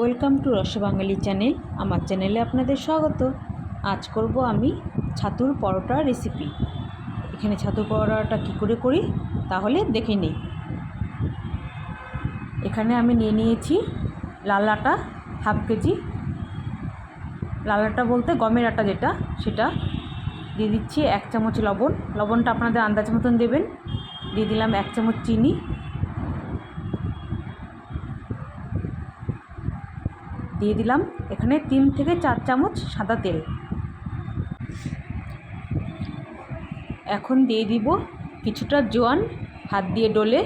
Welcome to রসবাঙালি channel, আমার চ্যানেলে আপনাদের স্বাগত। আজ করব আমি ছাতুর পরোটা রেসিপি এখানে ছাতুর পরোটাটা কী করে করি, তাহলে দেখে নিই। এখানে আমি নিয়ে নিয়েছি লাল আটা, হাফ কেজি। লাল আটা বলতে গমের আটা যেটা, সেটা। দিয়ে দিচ্ছি এক চামচ লবণ। লবণটা আপনাদের আন্দাজ মতন দেবেন। দিয়ে দিলাম এক চামচ চিনি। দিয়ে দিলাম। এখানে তিন থেকে চার চামচ সাদা তেল। এখন দিয়ে দিব কিছুটা জোয়ান, হাত দিয়ে ডলে।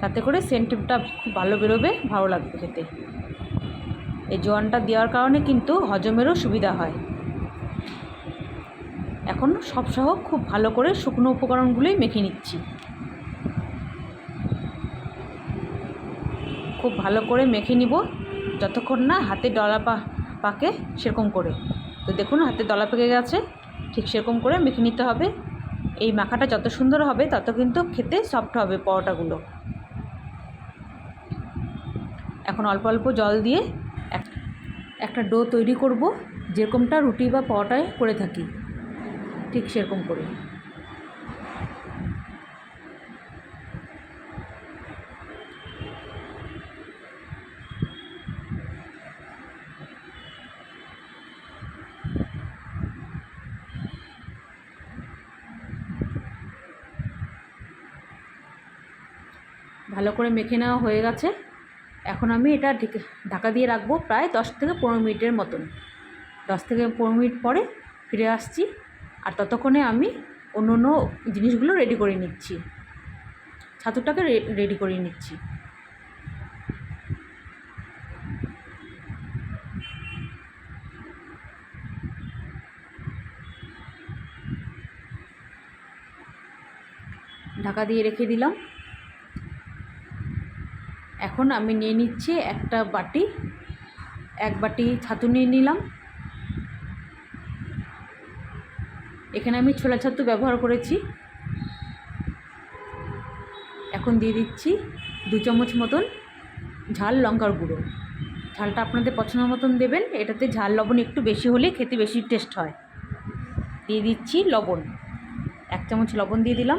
তাতে করে সেন্টটা খুব ভালো বেরোবে, ভালো লাগবে খেতে। এই জোয়ানটা দেওয়ার কারণে কিন্তু হজমেরও সুবিধা হয়। এখন সবসহ খুব ভালো করে শুকনো উপকরণগুলোই মেখে নিচ্ছি। খুব ভালো করে মেখে নিব। যতক্ষণ না হাতে ডলা পা, পাকে সেরকম করে। তো দেখুন হাতে ডলা পেকে গেছে, ঠিক সেরকম করে মেখে নিতে হবে। এই মাখাটা যত সুন্দর হবে, তত কিন্তু খেতে সফট হবে পরোটাগুলো। এখন অল্প অল্প জল দিয়ে এক- একটা ডো তৈরি করব, যেরকমটা রুটি বা পরোটায় করে থাকি, ঠিক সেরকম করে। ভালো করে মেখে নেওয়া হয়ে গেছে। এখন আমি এটা ঢেকে, ঢাকা দিয়ে রাখব প্রায় দশ থেকে পনেরো মিনিটের মতন। দশ থেকে পনেরো মিনিট পরে ফিরে আসছি আর ততক্ষণে আমি অন্য অন্য জিনিসগুলো রেডি করে নিচ্ছি। ছাতুটাকে রেডি করে নিচ্ছি। ঢাকা দিয়ে রেখে দিলাম। এখন আমি নিয়ে নিচ্ছি একটা বাটি, এক বাটি ছাতু নিয়ে নিলাম। এখানে আমি ছোলা ছাতু ব্যবহার করেছি। এখন দিয়ে দিচ্ছি দু চামচ মতন ঝাল লঙ্কার গুঁড়ো। ঝালটা আপনাদের পছন্দ মতন দেবেন, এটাতে ঝাল লবণ একটু বেশি হলে খেতে বেশি টেস্ট হয়। দিয়ে দিচ্ছি লবণ, এক চামচ লবণ দিয়ে দিলাম।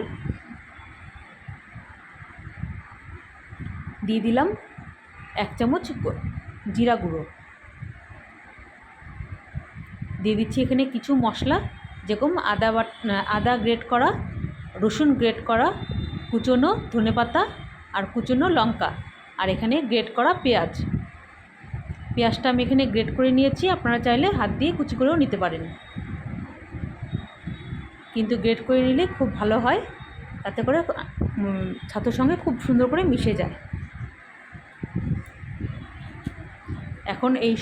দিয়ে দিলাম এক চামচ জিরা গুঁড়ো। দিয়ে দিচ্ছি এখানে কিছু মশলা, যেরকম আদা বাট আদা গ্রেট করা, রসুন গ্রেট করা, কুচনো ধনেপাতা আর কুচনো লঙ্কা আর এখানে গ্রেট করা পেঁয়াজ। পেঁয়াজটা আমি এখানে গ্রেট করে নিয়েছি, আপনারা চাইলে হাত দিয়ে কুচি করেও নিতে পারেন। কিন্তু গ্রেট করে নিলে খুব ভালো হয়, তাতে করে ছাতুর সঙ্গে খুব সুন্দর করে মিশে যায়। এখন এই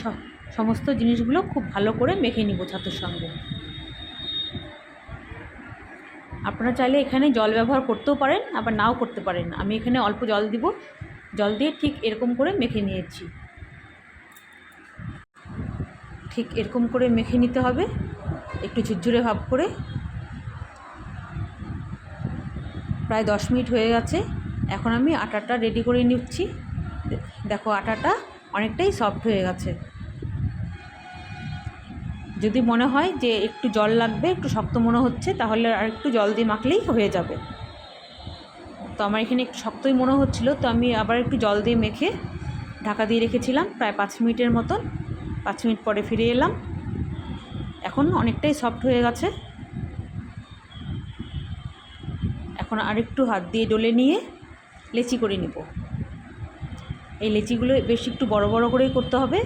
সমস্ত জিনিসগুলো খুব ভালো করে মেখে নিব ছাতুর সঙ্গে। আপনারা চাইলে এখানে জল ব্যবহার করতেও পারেন, আবার নাও করতে পারেন। আমি এখানে অল্প জল দিব। জল দিয়ে ঠিক এরকম করে মেখে নিয়েছি। ঠিক এরকম করে মেখে নিতে হবে। একটু ঝুরঝুরে ভাব করে। প্রায় দশ মিনিট হয়ে গেছে। এখন আমি আটাটা রেডি করে নিচ্ছি। দেখো আটাটা অনেকটাই সফট হয়ে গেছে। যদি মনে হয় যে একটু জল লাগবে, একটু শক্ত মনে হচ্ছে, তাহলে আর একটু জল দিয়ে মাখলেই হয়ে যাবে। তো আমার এখানে একটু শক্তই মনে হচ্ছিল, তো আমি আবার একটু জল দিয়ে মেখে ঢাকা দিয়ে রেখেছিলাম প্রায় পাঁচ মিনিটের মতন। পাঁচ মিনিট পরে ফিরে এলাম। এখন অনেকটাই সফট হয়ে গেছে। এখন আরেকটু হাত দিয়ে ডলে নিয়ে লেচি করে নিব। এই লেচিগুলো বেশ একটু বড় বড় করেই করতে হবে,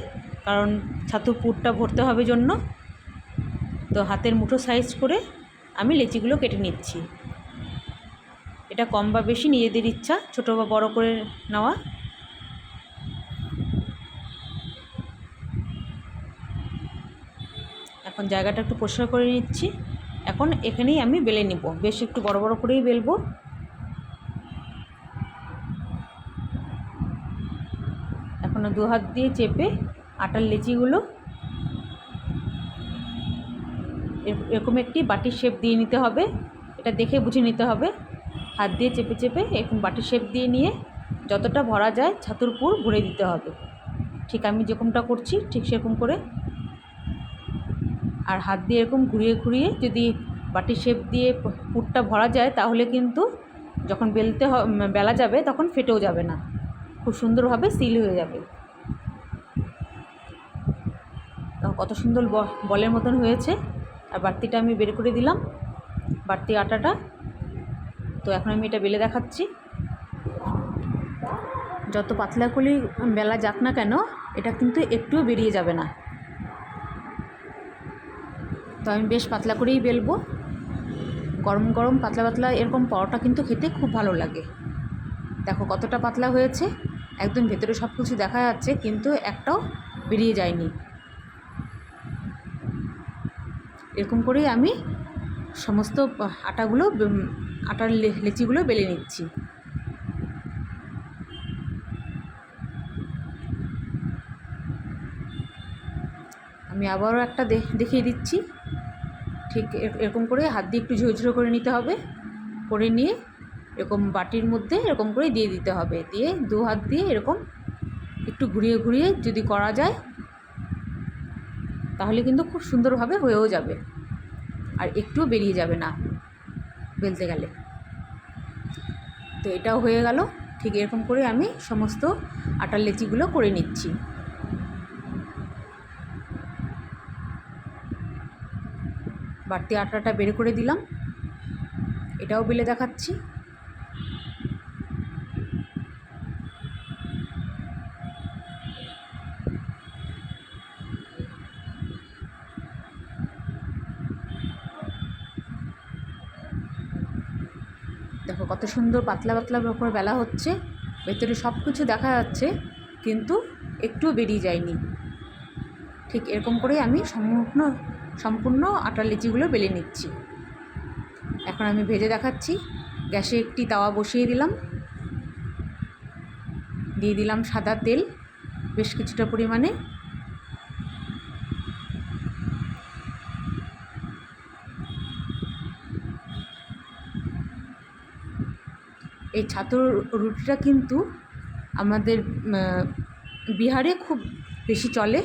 কারণ ছাতুর পুরটা ভরতে হবে জন্য। তো হাতের মুঠো সাইজ করে আমি লেচিগুলো কেটে নিচ্ছি। এটা কম বা বেশি নিজেদের ইচ্ছা, ছোটো বা বড় করে নেওয়া। এখন জায়গাটা একটু পরিষ্কার করে নিচ্ছি। এখন এখানেই আমি বেলে নিব। বেশ একটু বড় বড় করেই বেলবো। এখন দু হাত দিয়ে চেপে আটার লেচিগুলো এর- এরকম একটি বাটির শেপ দিয়ে নিতে হবে। এটা দেখে বুঝে নিতে হবে। হাত দিয়ে চেপে চেপে এরকম বাটির শেপ দিয়ে নিয়ে যতটা ভরা যায় ছাতুর পুর ভরে দিতে হবে। ঠিক আমি যেরকমটা করছি, ঠিক সেরকম করে। আর হাত দিয়ে এরকম ঘুরিয়ে ঘুরিয়ে যদি বাটির শেপ দিয়ে পুরটা ভরা যায়, তাহলে কিন্তু যখন বেলতে বেলা যাবে তখন ফেটেও যাবে না। খুব সুন্দরভাবে সিল হয়ে যাবে। কত সুন্দর বলের মতন হয়েছে। আর বাড়তিটা আমি বের করে দিলাম। বাড়তি আটাটা। তো এখন আমি এটা বেলে দেখাচ্ছি। যত পাতলা করেই বেলা যাক না কেন, এটা কিন্তু একটুও বেরিয়ে যাবে না। তো আমি বেশ পাতলা করেই বেলবো। গরম গরম পাতলা পাতলা এরকম পরোটা কিন্তু খেতে খুব ভালো লাগে। দেখো কতটা পাতলা হয়েছে। একদম ভেতরে সব কিছু দেখা যাচ্ছে, কিন্তু একটাও বেরিয়ে যায়নি। এরকম করেই আমি সমস্ত আটাগুলো আটার লেচিগুলো বেলে নিচ্ছি। আমি আবারও একটা দেখিয়ে দিচ্ছি। ঠিক এরকম করে হাত দিয়ে একটু ঝুরঝুরো করে নিতে হবে। করে নিয়ে এরকম বাটির মধ্যে এরকম করে দিয়ে দিতে হবে। দিয়ে দু হাত দিয়ে এরকম একটু ঘুরিয়ে ঘুরিয়ে যদি করা যায়, তাহলে কিন্তু খুব সুন্দরভাবে হয়েও যাবে। আর একটুও বেরিয়ে যাবে না বেলতে গেলে। তো এটাও হয়ে গেল। ঠিক এরকম করে আমি সমস্ত আটার লেচিগুলো করে নিচ্ছি। বাড়তি আটাটা বের করে দিলাম। এটাও বেলে দেখাচ্ছি। দেখো কত সুন্দর পাতলা পাতলা করে বেলা হচ্ছে, ভেতরে সব কিছু দেখা যাচ্ছে, কিন্তু একটুও বেরিয়ে যায়নি। ঠিক এরকম করেই আমি সম্পূর্ণ সম্পূর্ণ আটার লিচিগুলো বেলে নিচ্ছি। এখন আমি ভেজে দেখাচ্ছি, গ্যাসে একটি তাওয়া বসিয়ে দিলাম। দিয়ে দিলাম সাদা তেল, বেশ কিছুটা পরিমাণে। এই ছাতুর রুটিটা কিন্তু আমাদের বিহারে খুব বেশি চলে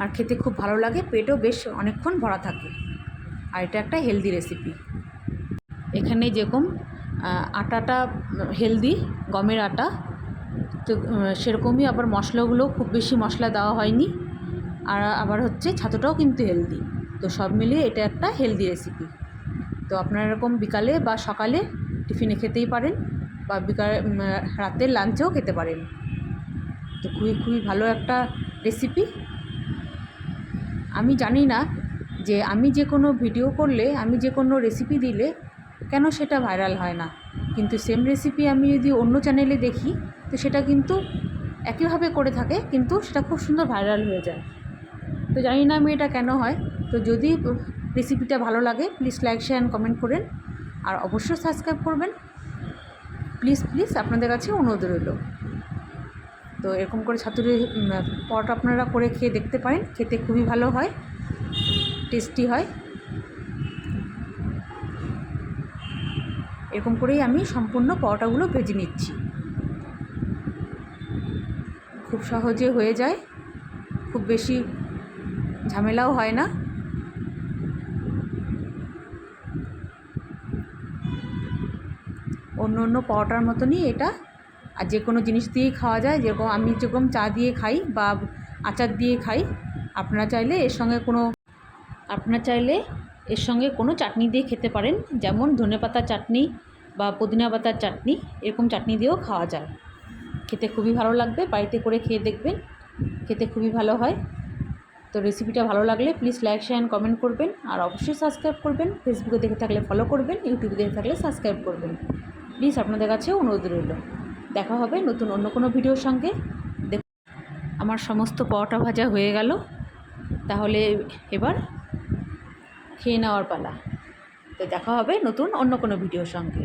আর খেতে খুব ভালো লাগে, পেটও বেশ অনেকক্ষণ ভরা থাকে। আর এটা একটা হেলদি রেসিপি এখানে যেরকম আটাটা হেলদি গমের আটা, তো সেরকমই আবার মশলাগুলো খুব বেশি মশলা দেওয়া হয়নি। আর আবার হচ্ছে ছাতুটাও কিন্তু হেলদি তো সব মিলিয়ে এটা একটা হেলদি রেসিপি তো আপনারা এরকম বিকালে বা সকালে টিফিনে খেতেই পারেন বা বিকাল রাতের লাঞ্চেও খেতে পারেন। তো খুবই খুবই ভালো একটা রেসিপি আমি জানি না যে আমি যে কোনো ভিডিও করলে, আমি যে কোনো রেসিপি দিলে কেন সেটা ভাইরাল হয় না। কিন্তু সেম রেসিপি আমি যদি অন্য চ্যানেলে দেখি, তো সেটা কিন্তু একইভাবে করে থাকে, কিন্তু সেটা খুব সুন্দর ভাইরাল হয়ে যায়। তো জানি না আমি এটা কেন হয়। তো যদি রেসিপিটা ভালো লাগে please like share and comment করেন। আর অবশ্যই সাবস্ক্রাইব করবেন। প্লিজ প্লিজ আপনাদের কাছে অনুরোধ রইল। তো এরকম করে ছাতুরি পরোটা আপনারা করে খেয়ে দেখতে পারেন। খেতে খুবই ভালো হয়, টেস্টি হয়। এরকম করেই আমি সম্পূর্ণ পরোটাগুলো ভেজে নিচ্ছি। খুব সহজে হয়ে যায়। খুব বেশি ঝামেলাও হয় না। অন্য অন্য পরোটার মতনই এটা। আর যে কোনো জিনিস দিয়েই খাওয়া যায়, যেরকম আমি যেরকম চা দিয়ে খাই বা আচার দিয়ে খাই, আপনারা চাইলে এর সঙ্গে কোনো, আপনারা চাইলে এর সঙ্গে কোনো চাটনি দিয়ে খেতে পারেন। যেমন ধনে ধনেপাতার চাটনি বা পুদিনা পাতার চাটনি, এরকম চাটনি দিয়েও খাওয়া যায়। খেতে খুবই ভালো লাগবে, বাড়িতে করে খেয়ে দেখবেন, খেতে খুবই ভালো হয়। তো রেসিপিটা ভালো লাগলে প্লিজ লাইক শেয়ার কমেন্ট করবেন। আর অবশ্যই সাবস্ক্রাইব করবেন। ফেসবুকে দেখে থাকলে ফলো করবেন ইউটিউবে দেখে থাকলে সাবস্ক্রাইব করবেন। প্লিজ আপনাদের কাছে অনুরোধ রইল। দেখা হবে নতুন অন্য কোনো ভিডিওর সঙ্গে। দেখুন আমার সমস্ত পরোটা ভাজা হয়ে গেল। তাহলে এবার খেয়ে নেওয়ার পালা। তো দেখা হবে নতুন অন্য কোনো ভিডিওর সঙ্গে।